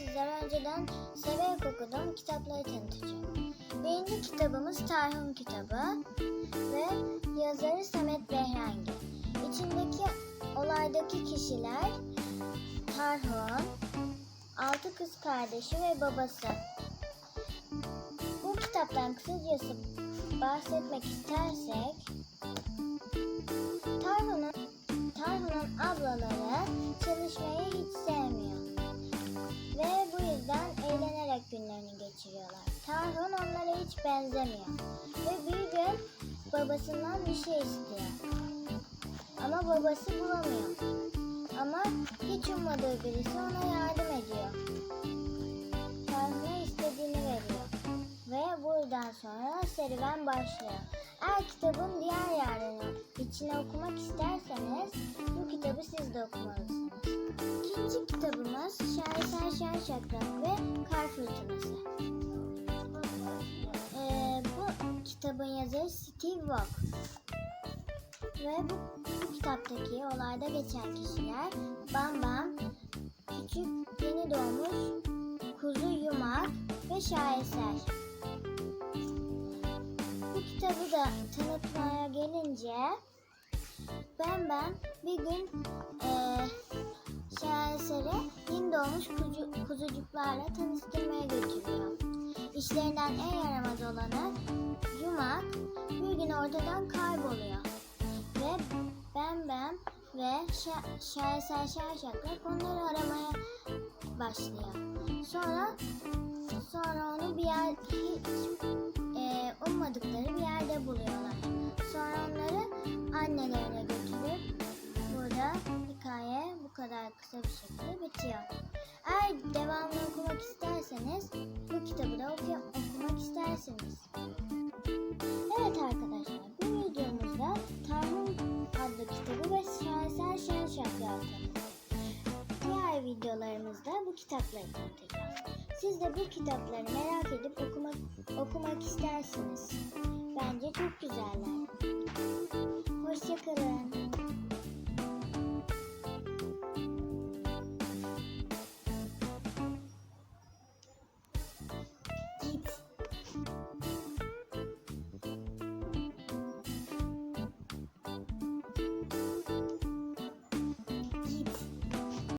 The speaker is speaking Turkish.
sizlere önceden severek okuduğum kitapları tanıtacağım. Birinci kitabımız Tarhun kitabı ve yazarı Samet Behrengi. İçindeki olaydaki kişiler Tarhun, altı kız kardeşi ve babası. Bu kitaptan kısacası bahsetmek istersek Tarhun'un geçiriyorlar. Tarhun onlara hiç benzemiyor. Ve bir gün babasından bir şey istiyor. Ama babası bulamıyor. Ama hiç ummadığı birisi ona yardım ediyor. Tarhun'a istediğini veriyor. Ve buradan sonra serüven başlıyor. Eğer kitabın diğer yerlerini içine okumak isterseniz bu kitabı siz de okumalısınız. İkinci kitabımız Şaheser Şen Şakrak ve Kar yazarı Steve Vogt. Ve bu, bu kitaptaki olayda geçen kişiler Bam Bam, küçük yeni doğmuş kuzu yumak ve şaheser. Bu kitabı da tanıtmaya gelince ben ben bir gün eee şaheseri yeni doğmuş kuzu, kuzucuklarla tanıştırmaya götürüyor. İşlerinden en yaramaz olanı yumak bir gün ortadan kayboluyor. Ve ben ben ve şa- şaheser şarşaklar onları aramaya başlıyor. Sonra sonra onu bir yer hiç e, ummadıkları bir yerde buluyorlar. Sonra onları annelerine götürüp burada hikaye bu kadar kısa bir şekilde bitiyor. Eğer devamını okumak isterseniz bu kitabı da oku- okumak istersiniz. Videolarımızda bu kitapları tanıtacağız. Siz de bu kitapları merak edip okumak, okumak istersiniz. Bence çok güzeller.